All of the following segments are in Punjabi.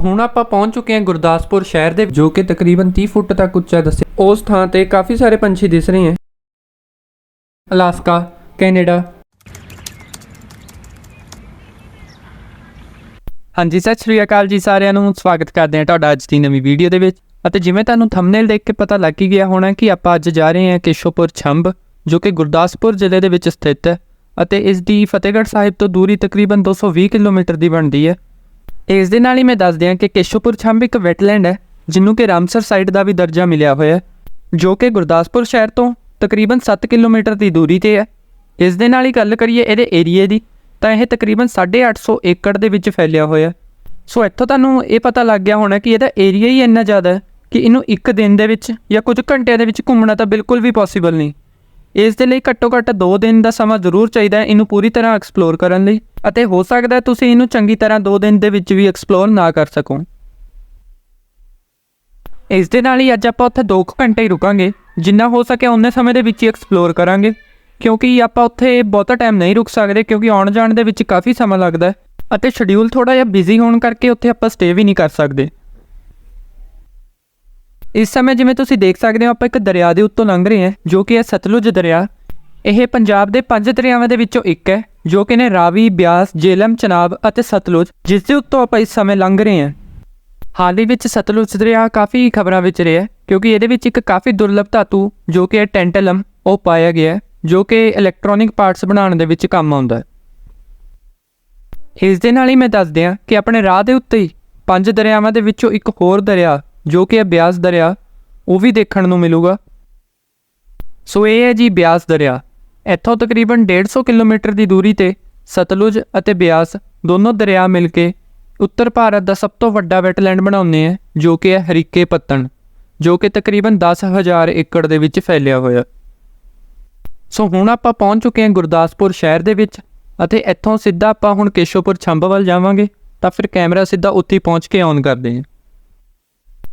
ਹੁਣ ਆਪਾਂ ਪਹੁੰਚ ਚੁੱਕੇ ਹਾਂ ਗੁਰਦਾਸਪੁਰ ਸ਼ਹਿਰ ਦੇ ਜੋ ਕਿ ਤਕਰੀਬਨ 30 ਫੁੱਟ ਤੱਕ ਉੱਚਾ ਦੱਸਿਆ ਉਸ ਥਾਂ ਤੇ ਕਾਫੀ ਸਾਰੇ ਪੰਛੀ ਦਿਸ ਰਹੇ ਹਨ ਅਲਾਸਕਾ, ਕੈਨੇਡਾ। ਹਾਂਜੀ, ਸਤਿ ਸ਼੍ਰੀ ਅਕਾਲ ਜੀ ਸਾਰਿਆਂ ਨੂੰ। ਸਵਾਗਤ ਕਰਦੇ ਹਾਂ ਤੁਹਾਡਾ ਅੱਜ ਦੀ ਨਵੀਂ ਵੀਡੀਓ ਦੇ ਵਿੱਚ। ਅਤੇ ਜਿਵੇਂ ਤੁਹਾਨੂੰ ਥੰਬਨੇਲ ਦੇਖ ਕੇ ਪਤਾ ਲੱਗ ਹੀ ਗਿਆ ਹੋਣਾ ਕਿ ਆਪਾਂ ਅੱਜ ਜਾ ਰਹੇ ਹਾਂ ਕੇਸ਼ੋਪੁਰ ਛੰਬ, ਜੋ ਕਿ ਗੁਰਦਾਸਪੁਰ ਜ਼ਿਲ੍ਹੇ ਦੇ ਵਿੱਚ ਸਥਿਤ ਹੈ। ਅਤੇ ਇਸ ਦੀ ਫਤਿਹਗੜ੍ਹ ਸਾਹਿਬ ਤੋਂ ਦੂਰੀ ਤਕਰੀਬਨ 220 ਕਿਲੋਮੀਟਰ ਦੀ ਬਣਦੀ ਹੈ। ਇਸ ਦੇ ਨਾਲ ਹੀ ਮੈਂ ਦੱਸ ਦਿਆਂ ਕਿ ਕੇਸ਼ੋਪੁਰ ਛੰਬ ਇੱਕ ਵੈਟਲੈਂਡ ਹੈ ਜਿਹਨੂੰ ਕਿ ਰਾਮਸਰ ਸਾਈਟ ਦਾ ਵੀ ਦਰਜਾ ਮਿਲਿਆ ਹੋਇਆ ਹੈ, ਜੋ ਕਿ ਗੁਰਦਾਸਪੁਰ ਸ਼ਹਿਰ ਤੋਂ ਤਕਰੀਬਨ 7 ਕਿਲੋਮੀਟਰ ਦੀ ਦੂਰੀ ਤੇ ਹੈ। ਇਸ ਦੇ ਨਾਲ ਹੀ ਗੱਲ ਕਰੀਏ ਇਹਦੇ ਏਰੀਏ ਦੀ, ਤਾਂ ਇਹ ਤਕਰੀਬਨ 850 ਏਕੜ ਦੇ ਵਿੱਚ ਫੈਲਿਆ ਹੋਇਆ ਸੋ ਇੱਥੋਂ ਤੁਹਾਨੂੰ ਇਹ ਪਤਾ ਲੱਗ ਗਿਆ ਹੋਣਾ ਕਿ ਇਹਦਾ ਏਰੀਆ ਹੀ ਇੰਨਾ ਜ਼ਿਆਦਾ ਹੈ ਕਿ ਇਹਨੂੰ ਇੱਕ ਦਿਨ ਦੇ ਵਿੱਚ ਜਾਂ ਕੁਝ ਘੰਟਿਆਂ ਦੇ ਵਿੱਚ ਘੁੰਮਣਾ ਤਾਂ ਬਿਲਕੁਲ ਵੀ ਪੋਸੀਬਲ ਨਹੀਂ। ਇਸ ਦੇ ਲਈ ਘੱਟੋ ਘੱਟ 2 ਦਿਨ ਦਾ ਸਮਾਂ ਜ਼ਰੂਰ ਚਾਹੀਦਾ ਹੈ ਇਹਨੂੰ ਪੂਰੀ ਤਰ੍ਹਾਂ ਐਕਸਪਲੋਰ ਕਰਨ ਲਈ ਅਤੇ ਹੋ ਸਕਦਾ ਹੈ ਤੁਸੀਂ ਇਹਨੂੰ ਚੰਗੀ ਤਰ੍ਹਾਂ 2 ਦਿਨ ਦੇ ਵਿੱਚ ਵੀ ਐਕਸਪਲੋਰ ਨਾ ਕਰ ਸਕੋ। ਇਸ ਦੇ ਨਾਲ ਹੀ ਅੱਜ ਆਪਾਂ ਉੱਥੇ 2 ਘੰਟੇ ਹੀ ਰੁਕਾਂਗੇ, ਜਿੰਨਾ ਹੋ ਸਕੇ ਉਨੇ ਸਮੇਂ ਦੇ ਵਿੱਚ ਹੀ ਐਕਸਪਲੋਰ ਕਰਾਂਗੇ, ਕਿਉਂਕਿ ਆਪਾਂ ਉੱਥੇ ਬਹੁਤਾ ਟਾਈਮ ਨਹੀਂ ਰੁਕ ਸਕਦੇ ਕਿਉਂਕਿ ਆਉਣ ਜਾਣ ਦੇ ਵਿੱਚ ਕਾਫੀ ਸਮਾਂ ਲੱਗਦਾ ਅਤੇ ਸ਼ਡਿਊਲ ਥੋੜਾ ਜਿਹਾ ਬਿਜ਼ੀ ਹੋਣ ਕਰਕੇ ਉੱਥੇ ਆਪਾਂ ਸਟੇ ਵੀ ਨਹੀਂ ਕਰ ਸਕਦੇ। ਇਸ ਸਮੇਂ ਜਿਵੇਂ ਤੁਸੀਂ ਦੇਖ ਸਕਦੇ ਹੋ, ਆਪਾਂ ਇੱਕ ਦਰਿਆ ਦੇ ਉੱਤੋਂ ਲੰਘ ਰਹੇ ਹਾਂ, ਜੋ ਕਿ ਹੈ ਸਤਲੁਜ ਦਰਿਆ। ਇਹ ਪੰਜਾਬ ਦੇ ਪੰਜ ਦਰਿਆਵਾਂ ਦੇ ਵਿੱਚੋਂ ਇੱਕ ਹੈ, ਜੋ ਕਿ ਨੇ ਰਾਵੀ, ਬਿਆਸ ਜੇਲਮ ਚਨਾਬ ਅਤੇ ਸਤਲੁਜ, ਜਿਸ ਦੇ ਉੱਤੋਂ ਆਪਾਂ ਇਸ ਸਮੇਂ ਲੰਘ ਰਹੇ ਹਾਂ। ਹਾਲ ਹੀ ਵਿੱਚ ਸਤਲੁਜ ਦਰਿਆ ਕਾਫੀ ਖਬਰਾਂ ਵਿੱਚ ਰਿਹਾ ਕਿਉਂਕਿ ਇਹਦੇ ਵਿੱਚ ਇੱਕ ਕਾਫੀ ਦੁਰਲੱਭ ਧਾਤੂ, ਜੋ ਕਿ ਹੈ ਟੈਂਟਲਮ, ਉਹ ਪਾਇਆ ਗਿਆ ਜੋ ਕਿ ਇਲੈਕਟ੍ਰੋਨਿਕ ਪਾਰਟਸ ਬਣਾਉਣ ਦੇ ਵਿੱਚ ਕੰਮ ਆਉਂਦਾ ਹੈ। ਇਸ ਦੇ ਨਾਲ ਹੀ ਮੈਂ ਦੱਸ ਦਿਆਂ ਕਿ ਆਪਣੇ ਰਾਹ ਦੇ ਉੱਤੇ ਹੀ ਪੰਜ ਦਰਿਆਵਾਂ ਦੇ ਵਿੱਚੋਂ ਇੱਕ ਹੋਰ ਦਰਿਆ ਜੋ ਕਿ ਬਿਆਸ ਦਰਿਆ, ਉਹ ਵੀ ਦੇਖਣ ਨੂੰ ਮਿਲੂਗਾ। ਸੋ ਇਹ ਹੈ ਜੀ ਬਿਆਸ ਦਰਿਆ। ਇੱਥੋਂ ਤਕਰੀਬਨ 150 ਕਿਲੋਮੀਟਰ ਦੀ ਦੂਰੀ ਤੇ ਸਤਲੁਜ ਅਤੇ ਬਿਆਸ ਦੋਨੋਂ ਦਰਿਆ ਮਿਲ ਕੇ ਉੱਤਰ ਭਾਰਤ ਦਾ ਸਭ ਤੋਂ ਵੱਡਾ ਵੈਟਲੈਂਡ ਬਣਾਉਂਦੇ ਹੈ ਜੋ ਕਿ ਹੈ ਹਰੀਕੇ ਪੱਤਣ, ਜੋ ਕਿ ਤਕਰੀਬਨ 10000 ਏਕੜ ਦੇ ਵਿੱਚ ਫੈਲਿਆ ਹੋਇਆ। ਸੋ ਹੁਣ ਆਪਾਂ ਪਹੁੰਚ ਚੁੱਕੇ ਹਾਂ ਗੁਰਦਾਸਪੁਰ ਸ਼ਹਿਰ ਦੇ ਵਿੱਚ ਅਤੇ ਇੱਥੋਂ ਸਿੱਧਾ ਆਪਾਂ ਹੁਣ ਕੇਸ਼ੋਪੁਰ ਛੰਭ ਵੱਲ ਜਾਵਾਂਗੇ, ਤਾਂ ਫਿਰ ਕੈਮਰਾ ਸਿੱਧਾ ਉੱਥੇ ਪਹੁੰਚ ਕੇ ਔਨ ਕਰਦੇ ਹਾਂ।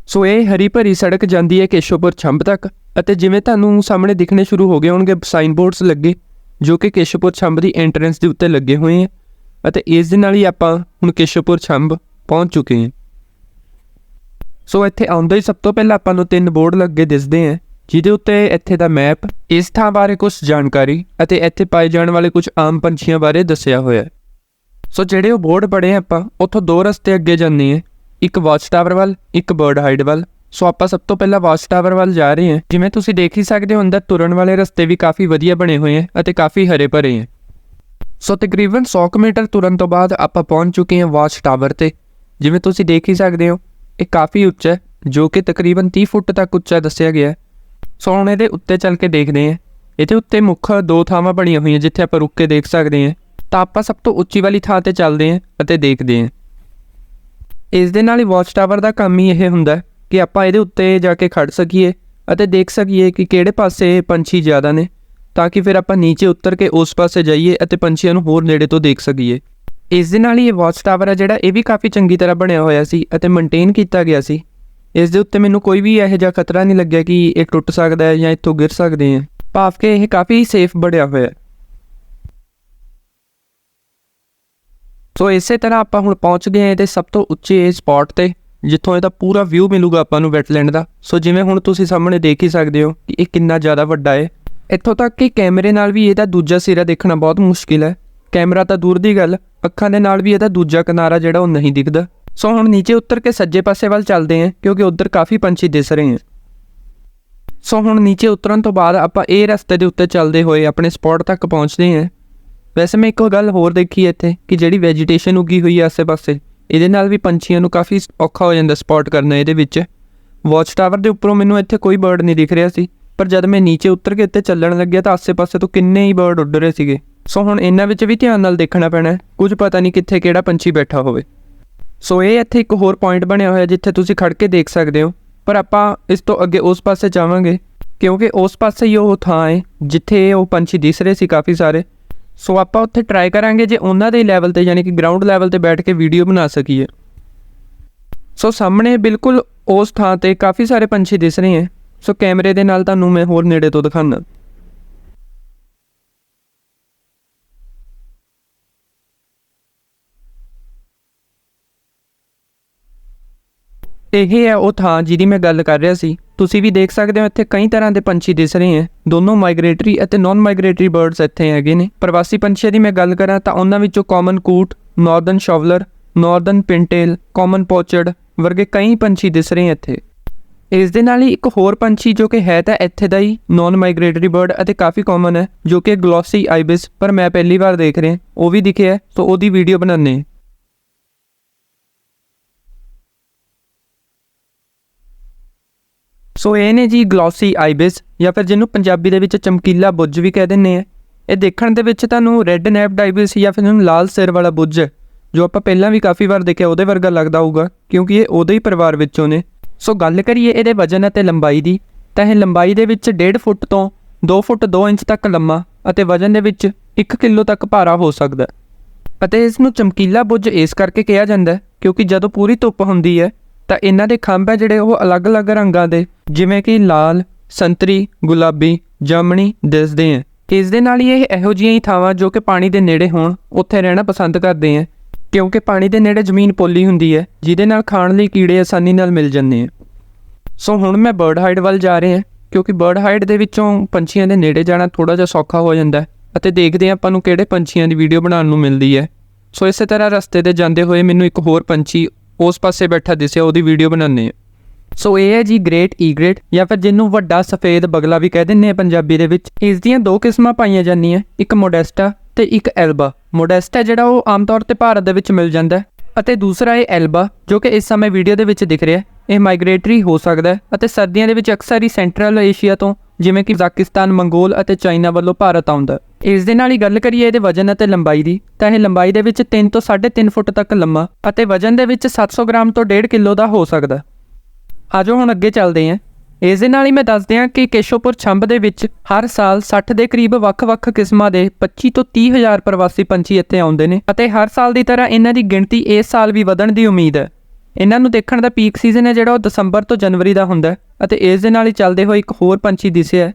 ਸੋ ਇਹ ਹਰੀ ਭਰੀ ਸੜਕ ਜਾਂਦੀ ਹੈ ਕੇਸ਼ੋਪੁਰ ਛੰਬ ਤੱਕ ਅਤੇ ਜਿਵੇਂ ਤੁਹਾਨੂੰ ਸਾਹਮਣੇ ਦਿਖਣੇ ਸ਼ੁਰੂ ਹੋ ਗਏ ਹੋਣਗੇ ਸਾਈਨ ਬੋਰਡਸ ਲੱਗੇ, ਜੋ ਕਿ ਕੇਸ਼ੋਪੁਰ ਛੰਬ ਦੀ ਐਂਟਰੈਂਸ ਦੇ ਉੱਤੇ ਲੱਗੇ ਹੋਏ ਹੈ ਅਤੇ ਇਸ ਦੇ ਨਾਲ ਹੀ ਆਪਾਂ ਹੁਣ ਕੇਸ਼ੋਪੁਰ ਛੰਬ ਪਹੁੰਚ ਚੁੱਕੇ ਹਾਂ। ਸੋ ਇੱਥੇ ਆਉਂਦੇ ਹੀ ਸਭ ਤੋਂ ਪਹਿਲਾਂ ਆਪਾਂ ਨੂੰ ਤਿੰਨ ਬੋਰਡ ਲੱਗੇ ਦਿਸਦੇ ਹੈ, ਜਿਹਦੇ ਉੱਤੇ ਇੱਥੇ ਦਾ ਮੈਪ ਇਸ ਥਾਂ ਬਾਰੇ ਕੁਝ ਜਾਣਕਾਰੀ ਅਤੇ ਇੱਥੇ ਪਾਏ ਜਾਣ ਵਾਲੇ ਕੁਝ ਆਮ ਪੰਛੀਆਂ ਬਾਰੇ ਦੱਸਿਆ ਹੋਇਆ ਹੈ। ਸੋ ਜਿਹੜੇ ਉਹ ਬੋਰਡ ਪੜੇ ਆਪਾਂ, ਉੱਥੋਂ ਦੋ ਰਸਤੇ ਅੱਗੇ ਜਾਂਦੇ ਹਾਂ। ਇੱਕ ਵਾਚ ਟਾਵਰ ਵੱਲ, ਇੱਕ ਬਰਡ ਹਾਈਡ ਵੱਲ। ਸੋ ਆਪਾਂ ਸਭ ਤੋਂ ਪਹਿਲਾਂ ਵਾਚ ਟਾਵਰ ਵੱਲ ਜਾ ਰਹੇ ਹਾਂ। ਜਿਵੇਂ ਤੁਸੀਂ ਦੇਖ ਹੀ ਸਕਦੇ ਹੋ, ਅੰਦਰ ਤੁਰਨ ਵਾਲੇ ਰਸਤੇ ਵੀ ਕਾਫੀ ਵਧੀਆ ਬਣੇ ਹੋਏ ਹਨ ਅਤੇ ਕਾਫੀ ਹਰੇ ਭਰੇ ਹਨ ਸੋ ਤਕਰੀਬਨ 100 ਕੁ ਮੀਟਰ ਤੁਰਨ ਤੋਂ ਬਾਅਦ ਆਪਾਂ ਪਹੁੰਚ ਚੁੱਕੇ ਹਾਂ ਵਾਚ ਟਾਵਰ ਤੇ। ਜਿਵੇਂ ਤੁਸੀਂ ਦੇਖ ਹੀ ਸਕਦੇ ਹੋ, ਇਹ ਕਾਫੀ ਉੱਚਾ ਹੈ, ਜੋ ਕਿ ਤਕਰੀਬਨ 30 ਫੁੱਟ ਤੱਕ ਉੱਚਾ ਦੱਸਿਆ ਗਿਆ ਹੈ। ਸੋ ਹੁਣ ਇਹਦੇ ਉੱਤੇ ਚੱਲ ਕੇ ਦੇਖਦੇ ਹਾਂ। ਇਹਦੇ ਉੱਤੇ ਮੁੱਖ ਦੋ ਥਾਵਾਂ ਬਣੀਆਂ ਹੋਈਆਂ, ਜਿੱਥੇ ਆਪਾਂ ਰੁੱਕ ਕੇ ਦੇਖ ਸਕਦੇ ਹਾਂ। ਤਾਂ ਆਪਾਂ ਸਭ ਤੋਂ ਉੱਚੀ ਵਾਲੀ ਥਾਂ ਤੇ ਚੱਲਦੇ ਹਾਂ ਅਤੇ ਦੇਖਦੇ ਹਾਂ। ਇਸ ਦੇ ਨਾਲ ਹੀ ਵਾਚ ਟਾਵਰ ਦਾ ਕੰਮ ਹੀ ਇਹ ਹੁੰਦਾ ਕਿ ਆਪਾਂ ਇਹਦੇ ਉੱਤੇ ਜਾ ਕੇ ਖੜ ਸਕੀਏ ਅਤੇ ਦੇਖ ਸਕੀਏ ਕਿ ਕਿਹੜੇ ਪਾਸੇ ਪੰਛੀ ਜ਼ਿਆਦਾ ਨੇ, ਤਾਂ ਕਿ ਫਿਰ ਆਪਾਂ ਨੀਚੇ ਉਤਰ ਕੇ ਉਸ ਪਾਸੇ ਜਾਈਏ ਅਤੇ ਪੰਛੀਆਂ ਨੂੰ ਹੋਰ ਨੇੜੇ ਤੋਂ ਦੇਖ ਸਕੀਏ। ਇਸ ਦੇ ਨਾਲ ਹੀ ਇਹ ਵਾਚ ਟਾਵਰ ਹੈ ਜਿਹੜਾ, ਇਹ ਵੀ ਕਾਫੀ ਚੰਗੀ ਤਰ੍ਹਾਂ ਬਣਿਆ ਹੋਇਆ ਸੀ ਅਤੇ ਮੇਨਟੇਨ ਕੀਤਾ ਗਿਆ ਸੀ। ਇਸ ਦੇ ਉੱਤੇ ਮੈਨੂੰ ਕੋਈ ਵੀ ਇਹੋ ਜਿਹਾ ਖਤਰਾ ਨਹੀਂ ਲੱਗਿਆ ਕਿ ਇਹ ਟੁੱਟ ਸਕਦਾ ਹੈ ਜਾਂ ਇੱਥੋਂ ਗਿਰ ਸਕਦੇ ਆ ਭਾਵ ਕਿ ਇਹ ਕਾਫੀ ਸੇਫ ਬਣਿਆ ਹੋਇਆ ਹੈ। ਸੋ ਇਸੇ ਤਰ੍ਹਾਂ ਆਪਾਂ ਹੁਣ ਪਹੁੰਚ ਗਏ ਹਾਂ ਇਹਦੇ ਸਭ ਤੋਂ ਉੱਚੇ ਸਪੌਟ ਤੇ, ਜਿੱਥੋਂ ਇਹਦਾ ਪੂਰਾ ਵਿਊ ਮਿਲੂਗਾ ਆਪਾਂ ਨੂੰ ਵੈਟਲੈਂਡ ਦਾ। ਸੋ ਜਿਵੇਂ ਹੁਣ ਤੁਸੀਂ ਸਾਹਮਣੇ ਦੇਖ ਹੀ ਸਕਦੇ ਹੋ ਕਿ ਇਹ ਕਿੰਨਾ ਜ਼ਿਆਦਾ ਵੱਡਾ ਹੈ ਇੱਥੋਂ ਤੱਕ ਕਿ ਕੈਮਰੇ ਨਾਲ ਵੀ ਇਹਦਾ ਦੂਜਾ ਸਿਰਾ ਦੇਖਣਾ ਬਹੁਤ ਮੁਸ਼ਕਿਲ ਹੈ। ਕੈਮਰਾ ਤਾਂ ਦੂਰ ਦੀ ਗੱਲ, ਅੱਖਾਂ ਦੇ ਨਾਲ ਵੀ ਇਹਦਾ ਦੂਜਾ ਕਿਨਾਰਾ ਜਿਹੜਾ ਉਹ ਨਹੀਂ ਦਿਖਦਾ। ਸੋ ਹੁਣ ਨੀਚੇ ਉਤਰ ਕੇ ਸੱਜੇ ਪਾਸੇ ਵੱਲ ਚੱਲਦੇ ਹਾਂ, ਕਿਉਂਕਿ ਉੱਧਰ ਕਾਫੀ ਪੰਛੀ ਦਿਸ ਰਹੇ ਹਨ ਸੋ ਹੁਣ ਨੀਚੇ ਉਤਰਨ ਤੋਂ ਬਾਅਦ ਆਪਾਂ ਇਹ ਰਸਤੇ ਦੇ ਉੱਤੇ ਚੱਲਦੇ ਹੋਏ ਆਪਣੇ ਸਪੌਟ ਤੱਕ ਪਹੁੰਚਦੇ ਹਾਂ। ਵੈਸੇ ਮੈਂ ਇੱਕ ਗੱਲ ਹੋਰ ਦੇਖੀ ਇੱਥੇ, ਕਿ ਜਿਹੜੀ ਵੈਜੀਟੇਸ਼ਨ ਉੱਗੀ ਹੋਈ ਹੈ ਆਸੇ-ਪਾਸੇ, ਇਹਦੇ ਨਾਲ ਵੀ ਪੰਛੀਆਂ ਨੂੰ ਕਾਫੀ ਔਖਾ ਹੋ ਜਾਂਦਾ ਸਪੌਟ ਕਰਨਾ ਇਹਦੇ ਵਿੱਚ। ਵਾਚ ਟਾਵਰ ਦੇ ਉੱਪਰੋਂ ਮੈਨੂੰ ਇੱਥੇ ਕੋਈ ਬਰਡ ਨਹੀਂ ਦਿਖ ਰਿਹਾ ਸੀ, ਪਰ ਜਦ ਮੈਂ ਨੀਚੇ ਉਤਰ ਕੇ ਇੱਥੇ ਚੱਲਣ ਲੱਗਿਆ ਤਾਂ ਆਸੇ-ਪਾਸੇ ਤੋਂ ਕਿੰਨੇ ਹੀ ਬਰਡ ਉੱਡ ਰਹੇ ਸੀਗੇ। ਸੋ ਹੁਣ ਇਹਨਾਂ ਵਿੱਚ ਵੀ ਧਿਆਨ ਨਾਲ ਦੇਖਣਾ ਪੈਣਾ ਕੁਝ ਪਤਾ ਨਹੀਂ ਕਿੱਥੇ ਕਿਹੜਾ ਪੰਛੀ ਬੈਠਾ ਹੋਵੇ। ਸੋ ਇਹ ਇੱਥੇ ਇੱਕ ਹੋਰ ਪੁਆਇੰਟ ਬਣਿਆ ਹੋਇਆ ਜਿੱਥੇ ਤੁਸੀਂ ਖੜ ਕੇ ਦੇਖ ਸਕਦੇ ਹੋ, ਪਰ ਆਪਾਂ ਇਸ ਤੋਂ ਅੱਗੇ ਉਸ ਪਾਸੇ ਜਾਵਾਂਗੇ, ਕਿਉਂਕਿ ਉਸ ਪਾਸੇ ਹੀ ਉਹ ਥਾਂ ਹੈ, ਜਿੱਥੇ ਉਹ ਪੰਛੀ ਦਿਸ ਰਹੇ ਸੀ ਕਾਫੀ ਸਾਰੇ। ਸੋ ਆਪਾਂ ਉੱਥੇ ਟਰਾਈ ਕਰਾਂਗੇ ਜੇ ਉਹਨਾਂ ਦੇ ਲੈਵਲ ਤੇ ਯਾਨੀ ਕਿ ਗਰਾਊਂਡ ਲੈਵਲ ਤੇ ਬੈਠ ਕੇ ਵੀਡੀਓ ਬਣਾ ਸਕੀਏ। ਸੋ ਸਾਹਮਣੇ ਬਿਲਕੁਲ ਉਸ ਥਾਂ ਤੇ ਕਾਫੀ ਸਾਰੇ ਪੰਛੀ ਦਿਸ ਰਹੇ ਹੈ। ਸੋ ਕੈਮਰੇ ਦੇ ਨਾਲ ਤੁਹਾਨੂੰ ਮੈਂ ਹੋਰ ਨੇੜੇ ਤੋਂ ਦਿਖਾਣਾ ਇਹ ਹੈ ਉਹ ਥਾਂ ਜਿਹਦੀ ਮੈਂ ਗੱਲ ਕਰ ਰਿਹਾ ਸੀ। ਤੁਸੀਂ ਵੀ ਦੇਖ ਸਕਦੇ ਹੋ ਇੱਥੇ ਕਈ ਤਰ੍ਹਾਂ ਦੇ ਪੰਛੀ ਦਿਸ ਰਹੇ ਹੈ। ਦੋਨੋਂ ਮਾਈਗ੍ਰੇਟਰੀ ਅਤੇ ਨਾਨ ਮਾਈਗ੍ਰੇਟਰੀ ਬਰਡਸ ਇੱਥੇ ਹੈਗੇ ਨੇ। ਪ੍ਰਵਾਸੀ ਪੰਛੀਆਂ ਦੀ ਮੈਂ ਗੱਲ ਕਰਾਂ ਤਾਂ ਉਹਨਾਂ ਵਿੱਚੋਂ common coot northern shoveler northern pintail common pochard ਵਰਗੇ ਕਈ ਪੰਛੀ ਦਿਸ ਰਹੇ ਇੱਥੇ। ਇਸ ਦੇ ਨਾਲ ਹੀ ਇੱਕ ਹੋਰ ਪੰਛੀ ਜੋ ਕਿ ਹੈ ਤਾਂ ਇੱਥੇ ਦਾ ਹੀ ਨਾਨ ਮਾਈਗ੍ਰੇਟਰੀ ਬਰਡ ਅਤੇ ਕਾਫੀ ਕਾਮਨ ਹੈ, ਜੋ ਕਿ ਗਲੋਸੀ ਆਈਬਿਸ ਪਰ ਮੈਂ ਪਹਿਲੀ ਵਾਰ ਦੇਖ ਰਿਹਾ, ਉਹ ਵੀ ਦਿਖਿਆ ਤਾਂ ਉਹਦੀ ਵੀਡੀਓ ਬਣਾਉਂਦੇ ਸੋ ਇਹ ਨੇ ਜੀ ਗਲੋਸੀ ਆਈਬਿਸ ਜਾਂ ਫਿਰ ਜਿਹਨੂੰ ਪੰਜਾਬੀ ਦੇ ਵਿੱਚ ਚਮਕੀਲਾ ਬੁੱਝ ਵੀ ਕਹਿ ਦਿੰਦੇ ਆ। ਇਹ ਦੇਖਣ ਦੇ ਵਿੱਚ ਤੁਹਾਨੂੰ ਰੈੱਡ ਨੈਪਡ ਆਈਬਿਸ ਜਾਂ ਫਿਰ ਜਿਹਨੂੰ ਲਾਲ ਸਿਰ ਵਾਲਾ ਬੁੱਝ ਹੈ, ਜੋ ਆਪਾਂ ਪਹਿਲਾਂ ਵੀ ਕਾਫੀ ਵਾਰ ਦੇਖਿਆ ਉਹਦੇ ਵਰਗਾ ਲੱਗਦਾ ਹੋਊਗਾ ਕਿਉਂਕਿ ਇਹ ਉਹਦੇ ਹੀ ਪਰਿਵਾਰ ਵਿੱਚੋਂ ਨੇ। ਸੋ ਗੱਲ ਕਰੀਏ ਇਹਦੇ ਵਜਨ ਅਤੇ ਲੰਬਾਈ ਦੀ ਤਾਂ ਇਹ ਲੰਬਾਈ ਦੇ ਵਿੱਚ 1.5 ਫੁੱਟ ਤੋਂ 2 ਫੁੱਟ 2 ਇੰਚ ਤੱਕ ਲੰਮਾ ਅਤੇ ਵਜਨ ਦੇ ਵਿੱਚ 1 ਕਿਲੋ ਤੱਕ ਭਾਰਾ ਹੋ ਸਕਦਾ। ਅਤੇ ਇਸ ਨੂੰ ਚਮਕੀਲਾ ਬੁੱਝ ਇਸ ਕਰਕੇ ਕਿਹਾ ਜਾਂਦਾ ਕਿਉਂਕਿ ਜਦੋਂ ਪੂਰੀ ਧੁੱਪ ਹੁੰਦੀ ਹੈ ਤਾਂ ਇਹਨਾਂ ਦੇ ਖੰਭ ਹੈ ਜਿਹੜੇ ਉਹ ਅਲੱਗ-ਅਲੱਗ ਰੰਗਾਂ ਦੇ, ਜਿਵੇਂ ਕਿ ਲਾਲ, ਸੰਤਰੀ, ਗੁਲਾਬੀ, ਜਾਮਣੀ ਦਿਸਦੇ ਹੈ ਇਸ ਦੇ ਨਾਲ ਹੀ ਇਹ ਇਹੋ ਜਿਹੀਆਂ ਹੀ ਥਾਵਾਂ ਜੋ ਕਿ ਪਾਣੀ ਦੇ ਨੇੜੇ ਹੋਣ, ਉੱਥੇ ਰਹਿਣਾ ਪਸੰਦ ਕਰਦੇ ਹੈ ਕਿਉਂਕਿ ਪਾਣੀ ਦੇ ਨੇੜੇ ਜ਼ਮੀਨ ਪੋਲੀ ਹੁੰਦੀ ਹੈ ਜਿਹਦੇ ਨਾਲ ਖਾਣ ਲਈ ਕੀੜੇ ਆਸਾਨੀ ਨਾਲ ਮਿਲ ਜਾਂਦੇ ਹੈ ਸੋ ਹੁਣ ਮੈਂ ਬਰਡ ਹਾਈਡ ਵੱਲ ਜਾ ਰਿਹਾ ਹਾਂ ਕਿਉਂਕਿ ਬਰਡ ਹਾਈਡ ਦੇ ਵਿੱਚੋਂ ਪੰਛੀਆਂ ਦੇ ਨੇੜੇ ਜਾਣਾ ਥੋੜਾ ਜਿਹਾ ਸੌਖਾ ਹੋ ਜਾਂਦਾ ਹੈ ਅਤੇ ਦੇਖਦੇ ਹਾਂ ਆਪਾਂ ਨੂੰ ਕਿਹੜੇ ਪੰਛੀਆਂ ਦੀ ਵੀਡੀਓ ਬਣਾਉਣ ਨੂੰ ਮਿਲਦੀ ਹੈ ਸੋ ਇਸੇ ਤਰ੍ਹਾਂ ਰਸਤੇ ਤੇ ਜਾਂਦੇ ਹੋਏ ਮੈਨੂੰ ਇੱਕ ਹੋਰ ਪੰਛੀ ਉਸ ਪਾਸੇ ਬੈਠਾ ਦਿਸਿਆ ਉਹਦੀ ਵੀਡੀਓ ਬਣਾਉਂਦੇ ਹਾਂ। ਸੋ ਇਹ ਹੈ ਜੀ ਗ੍ਰੇਟ ਈਗ੍ਰੇਟ e ਜਾਂ ਫਿਰ ਜਿਹਨੂੰ ਵੱਡਾ ਸਫੇਦ ਬਗਲਾ ਵੀ ਕਹਿ ਦਿੰਦੇ ਆ ਪੰਜਾਬੀ ਦੇ ਵਿੱਚ। ਇਸ ਦੀਆਂ ਦੋ ਕਿਸਮਾਂ ਪਾਈਆਂ ਜਾਂਦੀਆਂ, ਇੱਕ ਮੋਡੈਸਟਾ ਤੇ ਇੱਕ ਐਲਬਾ ਮੋਡੈਸਟਾ ਜਿਹੜਾ ਉਹ ਆਮ ਤੌਰ ਤੇ ਭਾਰਤ ਦੇ ਵਿੱਚ ਮਿਲ ਜਾਂਦਾ ਅਤੇ ਦੂਸਰਾ ਇਹ ਐਲਬਾ ਜੋ ਕਿ ਇਸ ਸਮੇਂ ਵੀਡੀਓ ਦੇ ਵਿੱਚ ਦਿਖ ਰਿਹਾ ਇਹ ਮਾਈਗ੍ਰੇਟਰੀ ਹੋ ਸਕਦਾ ਹੈ ਅਤੇ ਸਰਦੀਆਂ ਦੇ ਵਿੱਚ ਅਕਸਰ ਹੀ ਸੈਂਟਰਲ ਏਸ਼ੀਆ ਤੋਂ ਜਿਵੇਂ ਕਿ ਪਾਕਿਸਤਾਨ, ਮੰਗੋਲ ਅਤੇ ਚਾਈਨਾ ਵੱਲੋਂ ਭਾਰਤ ਆਉਂਦਾ ਇਸ ਦੇ ਨਾਲ ਹੀ ਗੱਲ ਕਰੀਏ ਇਹਦੇ ਵਜਨ ਅਤੇ ਲੰਬਾਈ ਦੀ, ਤਾਂ ਇਹ ਲੰਬਾਈ ਦੇ ਵਿੱਚ 3 ਤੋਂ 3.5 ਫੁੱਟ ਤੱਕ ਲੰਮਾ ਅਤੇ ਵਜਨ ਦੇ ਵਿੱਚ 700 ਗ੍ਰਾਮ ਤੋਂ 1.5 ਕਿਲੋ ਦਾ ਹੋ ਸਕਦਾ ਹੈ। ਆਜੋ ਹੁਣ ਅੱਗੇ ਚੱਲਦੇ ਹਾਂ। ਇਸ ਦੇ ਨਾਲ ਹੀ ਮੈਂ ਦੱਸਦੇ ਹਾਂ ਕਿ ਕੇਸ਼ੋਪੁਰ ਛੰਭ ਦੇ ਵਿੱਚ ਹਰ ਸਾਲ 60 ਦੇ ਕਰੀਬ ਵੱਖ-ਵੱਖ ਕਿਸਮਾਂ ਦੇ 25 ਤੋਂ 30 ਹਜ਼ਾਰ ਪ੍ਰਵਾਸੀ ਪੰਛੀ ਇੱਥੇ ਆਉਂਦੇ ਨੇ ਅਤੇ ਹਰ ਸਾਲ ਦੀ ਤਰ੍ਹਾਂ ਇਹਨਾਂ ਦੀ ਗਿਣਤੀ ਇਸ ਸਾਲ ਵੀ ਵਧਣ ਦੀ ਉਮੀਦ ਹੈ। ਇਹਨਾਂ ਨੂੰ ਦੇਖਣ ਦਾ ਪੀਕ ਸੀਜ਼ਨ ਹੈ ਜਿਹੜਾ ਉਹ ਦਸੰਬਰ ਤੋਂ ਜਨਵਰੀ ਦਾ ਹੁੰਦਾ ਅਤੇ ਇਸ ਦੇ ਨਾਲ ਹੀ ਚੱਲਦੇ ਹੋਏ ਇੱਕ ਹੋਰ ਪੰਛੀ ਦਿਸਿਆ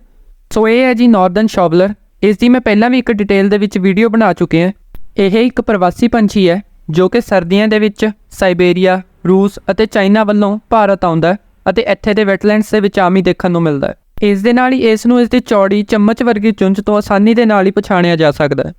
ਸੋ ਇਹ ਹੈ ਜੀ ਨਾਰਦਰਨ ਸ਼ਾਵਲਰ ਇਸ ਦੀ ਮੈਂ ਪਹਿਲਾਂ ਵੀ ਇੱਕ ਡਿਟੇਲ ਦੇ ਵਿੱਚ ਵੀਡੀਓ ਬਣਾ ਚੁੱਕੇ ਹਾਂ। ਇਹ ਇੱਕ ਪ੍ਰਵਾਸੀ ਪੰਛੀ ਹੈ ਜੋ ਕਿ ਸਰਦੀਆਂ ਦੇ ਵਿੱਚ ਸਾਈਬੇਰੀਆ ਰੂਸ ਅਤੇ ਚਾਈਨਾ ਵੱਲੋਂ ਭਾਰਤ ਆਉਂਦਾ ਅਤੇ ਇੱਥੇ ਦੇ ਵੈਟਲੈਂਡਸ ਦੇ ਵਿੱਚ ਆਮ ਹੀ ਦੇਖਣ ਨੂੰ ਮਿਲਦਾ ਹੈ। ਇਸ ਦੇ ਨਾਲ ਹੀ ਇਸ ਨੂੰ ਇਸ ਦੀ ਚੌੜੀ, ਚਮਚ ਵਰਗੀ ਚੁੰਝ ਤੋਂ ਆਸਾਨੀ ਦੇ ਨਾਲ ਹੀ ਪਛਾਣਿਆ ਜਾ ਸਕਦਾ ਹੈ।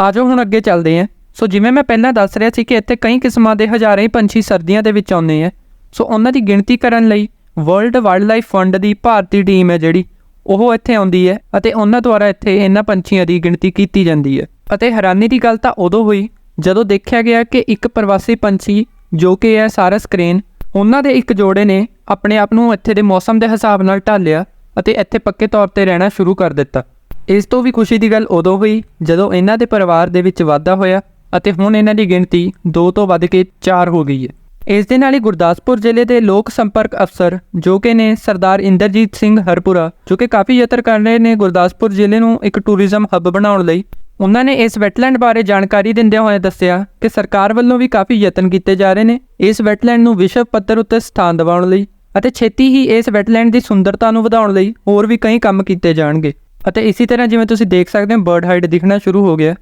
ਆਜੋ ਹੁਣ ਅੱਗੇ ਚੱਲਦੇ ਹਾਂ। ਸੋ ਜਿਵੇਂ ਮੈਂ ਪਹਿਲਾਂ ਦੱਸ ਰਿਹਾ ਸੀ ਕਿ ਇੱਥੇ ਕਈ ਕਿਸਮਾਂ ਦੇ ਹਜ਼ਾਰਾਂ ਹੀ ਪੰਛੀ ਸਰਦੀਆਂ ਦੇ ਵਿੱਚ ਆਉਂਦੇ ਆ। ਸੋ ਉਹਨਾਂ ਦੀ ਗਿਣਤੀ ਕਰਨ ਲਈ ਵਰਲਡ ਵਾਈਲਡਲਾਈਫ ਫੰਡ ਦੀ ਭਾਰਤੀ ਟੀਮ ਹੈ ਜਿਹੜੀ, ਉਹ ਇੱਥੇ ਆਉਂਦੀ ਹੈ ਅਤੇ ਉਹਨਾਂ ਦੁਆਰਾ ਇੱਥੇ ਇਹਨਾਂ ਪੰਛੀਆਂ ਦੀ ਗਿਣਤੀ ਕੀਤੀ ਜਾਂਦੀ ਹੈ। ਅਤੇ ਹੈਰਾਨੀ ਦੀ ਗੱਲ ਤਾਂ ਉਦੋਂ ਹੋਈ ਜਦੋਂ ਦੇਖਿਆ ਗਿਆ ਕਿ ਇੱਕ ਪ੍ਰਵਾਸੀ ਪੰਛੀ ਜੋ ਕਿ ਹੈ ਸਾਰਸ ਕ੍ਰੇਨ, ਉਹਨਾਂ ਦੇ ਇੱਕ ਜੋੜੇ ਨੇ ਆਪਣੇ ਆਪ ਨੂੰ ਇੱਥੇ ਦੇ ਮੌਸਮ ਦੇ ਹਿਸਾਬ ਨਾਲ ਢਾਲਿਆ ਅਤੇ ਇੱਥੇ ਪੱਕੇ ਤੌਰ ਤੇ ਰਹਿਣਾ ਸ਼ੁਰੂ ਕਰ ਦਿੱਤਾ। ਇਸ ਤੋਂ ਵੀ ਖੁਸ਼ੀ ਦੀ ਗੱਲ ਉਦੋਂ ਹੋਈ ਜਦੋਂ ਇਹਨਾਂ ਦੇ ਪਰਿਵਾਰ ਦੇ ਵਿੱਚ ਵਾਧਾ ਹੋਇਆ ਅਤੇ ਹੁਣ ਇਹਨਾਂ ਦੀ ਗਿਣਤੀ 2 ਤੋਂ ਵੱਧ ਕੇ 4 ਹੋ ਗਈ ਹੈ। ਇਸ ਦੇ ਨਾਲ ਹੀ ਗੁਰਦਾਸਪੁਰ ਜ਼ਿਲ੍ਹੇ ਦੇ ਲੋਕ ਸੰਪਰਕ ਅਫਸਰ ਜੋ ਕਿ ਨੇ ਸਰਦਾਰ ਇੰਦਰਜੀਤ ਸਿੰਘ ਹਰਪੁਰਾ, ਜੋ ਕਿ ਕਾਫੀ ਯਤਨ ਕਰ ਰਹੇ ਨੇ ਗੁਰਦਾਸਪੁਰ ਜ਼ਿਲ੍ਹੇ ਨੂੰ ਇੱਕ ਟੂਰਿਜ਼ਮ ਹੱਬ ਬਣਾਉਣ ਲਈ, ਉਹਨਾਂ ਨੇ ਇਸ ਵੈਟਲੈਂਡ ਬਾਰੇ ਜਾਣਕਾਰੀ ਦਿੰਦਿਆਂ ਹੋਇਆ ਦੱਸਿਆ ਕਿ ਸਰਕਾਰ ਵੱਲੋਂ ਵੀ ਕਾਫੀ ਯਤਨ ਕੀਤੇ ਜਾ ਰਹੇ ਨੇ ਇਸ ਵੈਟਲੈਂਡ ਨੂੰ ਵਿਸ਼ਵ ਪੱਧਰ ਉੱਤੇ ਸਥਾਨ ਦਿਵਾਉਣ ਲਈ ਅਤੇ ਛੇਤੀ ਹੀ ਇਸ ਵੈਟਲੈਂਡ ਦੀ ਸੁੰਦਰਤਾ ਨੂੰ ਵਧਾਉਣ ਲਈ ਹੋਰ ਵੀ ਕਈ ਕੰਮ ਕੀਤੇ ਜਾਣਗੇ। ਅਤੇ ਇਸੇ ਤਰ੍ਹਾਂ ਜਿਵੇਂ ਤੁਸੀਂ ਦੇਖ ਸਕਦੇ ਹੋ ਬਰਡ ਹਾਈਡ ਦਿਖਣਾ ਸ਼ੁਰੂ ਹੋ ਗਿਆ।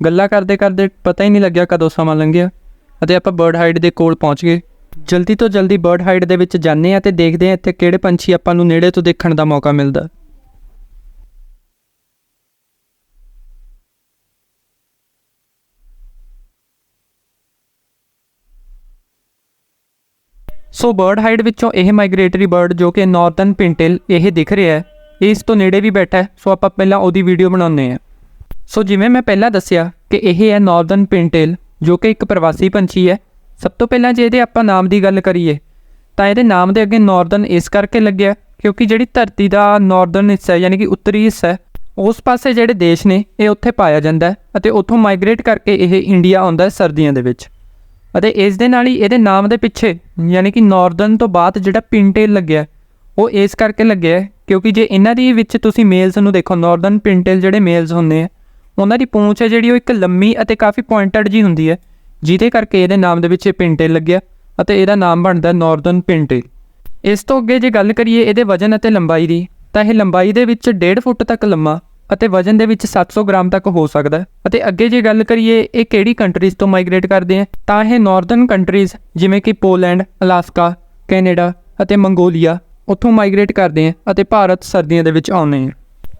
ਗੱਲਾਂ ਕਰਦੇ ਕਰਦੇ ਪਤਾ ਹੀ ਨਹੀਂ ਲੱਗਿਆ ਕਦੋਂ ਸਮਾਂ ਲੰਘਿਆ ਅਤੇ ਆਪਾਂ ਬਰਡ ਹਾਈਡ ਦੇ ਕੋਲ ਪਹੁੰਚ ਗਏ। ਜਲਦੀ ਤੋਂ ਜਲਦੀ ਬਰਡ ਹਾਈਡ ਦੇ ਵਿੱਚ ਜਾਂਦੇ ਆ ਤੇ ਦੇਖਦੇ ਆ ਇੱਥੇ ਕਿਹੜੇ ਪੰਛੀ ਆਪਾਂ ਨੂੰ ਨੇੜੇ ਤੋਂ ਦੇਖਣ ਦਾ ਮੌਕਾ ਮਿਲਦਾ। ਸੋ ਬਰਡ ਹਾਈਡ ਵਿੱਚੋਂ ਇਹ ਮਾਈਗ੍ਰੇਟਰੀ ਬਰਡ ਜੋ ਕਿ ਨਾਰਥਰਨ ਪਿੰਟਲ ਇਹ ਦਿਖ ਰਿਹਾ ਹੈ, ਇਹ ਇਸ ਤੋਂ ਨੇੜੇ ਵੀ ਬੈਠਾ ਹੈ, ਸੋ ਆਪਾਂ ਪਹਿਲਾਂ ਉਹਦੀ ਵੀਡੀਓ ਬਣਾਉਂਦੇ ਹਾਂ। ਸੋ ਜਿਵੇਂ ਮੈਂ ਪਹਿਲਾਂ ਦੱਸਿਆ ਕਿ ਇਹ ਹੈ ਨਾਰਥਰਨ ਪਿੰਟੇਲ ਜੋ ਕਿ ਇੱਕ ਪ੍ਰਵਾਸੀ ਪੰਛੀ ਹੈ। ਸਭ ਤੋਂ ਪਹਿਲਾਂ ਜੇ ਇਹਦੇ ਆਪਾਂ ਨਾਮ ਦੀ ਗੱਲ ਕਰੀਏ, ਤਾਂ ਇਹਦੇ ਨਾਮ ਦੇ ਅੱਗੇ ਨਾਰਥਰਨ ਇਸ ਕਰਕੇ ਲੱਗਿਆ ਕਿਉਂਕਿ ਜਿਹੜੀ ਧਰਤੀ ਦਾ ਨਾਰਥਰਨ ਹਿੱਸਾ ਯਾਨੀ ਕਿ ਉੱਤਰੀ ਹਿੱਸਾ ਹੈ, ਉਸ ਪਾਸੇ ਜਿਹੜੇ ਦੇਸ਼ ਨੇ, ਇਹ ਉੱਥੇ ਪਾਇਆ ਜਾਂਦਾ ਅਤੇ ਉੱਥੋਂ ਮਾਈਗ੍ਰੇਟ ਕਰਕੇ ਇਹ ਇੰਡੀਆ ਆਉਂਦਾ ਹੈ ਸਰਦੀਆਂ ਦੇ ਵਿੱਚ। ਅਤੇ ਇਸ ਦੇ ਨਾਲ ਹੀ ਇਹਦੇ ਨਾਮ ਦੇ ਪਿੱਛੇ, ਯਾਨੀ ਕਿ ਨਾਰਥਰਨ ਤੋਂ ਬਾਅਦ ਜਿਹੜਾ ਪਿੰਟੇਲ ਲੱਗਿਆ, ਉਹ ਇਸ ਕਰਕੇ ਲੱਗਿਆ ਕਿਉਂਕਿ ਜੇ ਇਹਨਾਂ ਦੀ ਵਿੱਚ ਤੁਸੀਂ ਮੇਲਸ ਨੂੰ ਦੇਖੋ ਨਾਰਥਰਨ ਪਿੰਟੇਲ ਜਿਹੜੇ ਮੇਲਸ ਹੁੰਦੇ ਆ ਉਹਨਾਂ ਦੀ ਪੂੰਛ ਹੈ ਜਿਹੜੀ ਉਹ ਇੱਕ ਲੰਮੀ ਅਤੇ ਕਾਫੀ ਪੁਆਇੰਟਡ ਜੀ ਹੁੰਦੀ ਹੈ, ਜਿਹਦੇ ਕਰਕੇ ਇਹਦੇ ਨਾਮ ਦੇ ਵਿੱਚ ਇਹ ਪਿੰਟੇਲ ਲੱਗਿਆ ਅਤੇ ਇਹਦਾ ਨਾਮ ਬਣਦਾ ਨਾਰਥਰਨ ਪਿੰਟੇਲ ਇਸ ਤੋਂ ਅੱਗੇ ਜੇ ਗੱਲ ਕਰੀਏ ਇਹਦੇ ਵਜਨ ਅਤੇ ਲੰਬਾਈ ਦੀ, ਤਾਂ ਇਹ ਲੰਬਾਈ ਦੇ ਵਿੱਚ 1.5 ਫੁੱਟ ਤੱਕ ਲੰਮਾ ਅਤੇ ਵਜ਼ਨ ਦੇ ਵਿੱਚ 700 ਗ੍ਰਾਮ ਤੱਕ ਹੋ ਸਕਦਾ ਹੈ। ਅਤੇ ਅੱਗੇ ਜੇ ਗੱਲ ਕਰੀਏ ਇਹ ਕਿਹੜੀ ਕੰਟਰੀਜ਼ ਤੋਂ ਮਾਈਗ੍ਰੇਟ ਕਰਦੇ ਆ ਤਾਂ ਇਹ ਨਾਰਥਰਨ ਕੰਟਰੀਜ਼ ਜਿਵੇਂ ਕਿ ਪੋਲੈਂਡ ਅਲਾਸਕਾ ਕੈਨੇਡਾ ਅਤੇ ਮੰਗੋਲੀਆ ਉੱਥੋਂ ਮਾਈਗ੍ਰੇਟ ਕਰਦੇ ਆ ਅਤੇ ਭਾਰਤ ਸਰਦੀਆਂ ਦੇ ਵਿੱਚ ਆਉਂਦੇ ਆ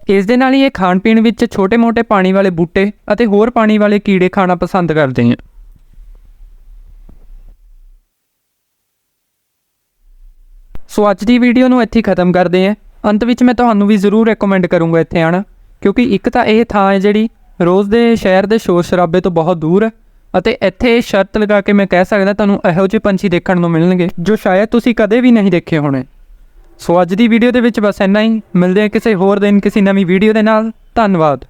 ਇਸ ਦੇ ਨਾਲ ਹੀ ਇਹ ਖਾਣ ਪੀਣ ਵਿੱਚ ਛੋਟੇ-ਮੋਟੇ ਪਾਣੀ ਵਾਲੇ ਬੂਟੇ ਅਤੇ ਹੋਰ ਪਾਣੀ ਵਾਲੇ ਕੀੜੇ ਖਾਣਾ ਪਸੰਦ ਕਰਦੇ ਆ ਸੋ ਅੱਜ ਦੀ ਵੀਡੀਓ ਨੂੰ ਇੱਥੇ ਖਤਮ ਕਰਦੇ ਹਾਂ। ਅੰਤ ਵਿੱਚ ਮੈਂ ਤੁਹਾਨੂੰ ਵੀ ਜ਼ਰੂਰ ਰეკਮੈਂਡ ਕਰੂੰਗਾ ਇੱਥੇ ਆਣਾ ਕਿਉਂਕਿ ਇੱਕ ਤਾਂ ਇਹ ਥਾਂ ਹੈ ਜਿਹੜੀ ਰੋਜ਼ ਦੇ ਸ਼ਹਿਰ ਦੇ ਸ਼ੋਰ ਸ਼ਰਾਬੇ ਤੋਂ ਬਹੁਤ ਦੂਰ ਹੈ ਅਤੇ ਇੱਥੇ ਸ਼ਰਤ ਲਗਾ ਕੇ ਮੈਂ ਕਹਿ ਸਕਦਾ ਤੁਹਾਨੂੰ ਇਹੋ ਜਿਹੇ ਪੰਛੀ ਦੇਖਣ ਨੂੰ ਮਿਲਣਗੇ ਜੋ ਸ਼ਾਇਦ ਤੁਸੀਂ ਕਦੇ ਵੀ ਨਹੀਂ ਦੇਖੇ ਹੋਣੇ। ਸੋ ਅੱਜ ਦੀ ਵੀਡੀਓ ਦੇ ਵਿੱਚ ਬਸ ਇੰਨਾ ਹੀ। ਮਿਲਦੇ ਹਾਂ ਕਿਸੇ ਹੋਰ ਦਿਨ, ਕਿਸੇ ਨਵੀਂ ਵੀਡੀਓ ਦੇ ਨਾਲ। ਧੰਨਵਾਦ।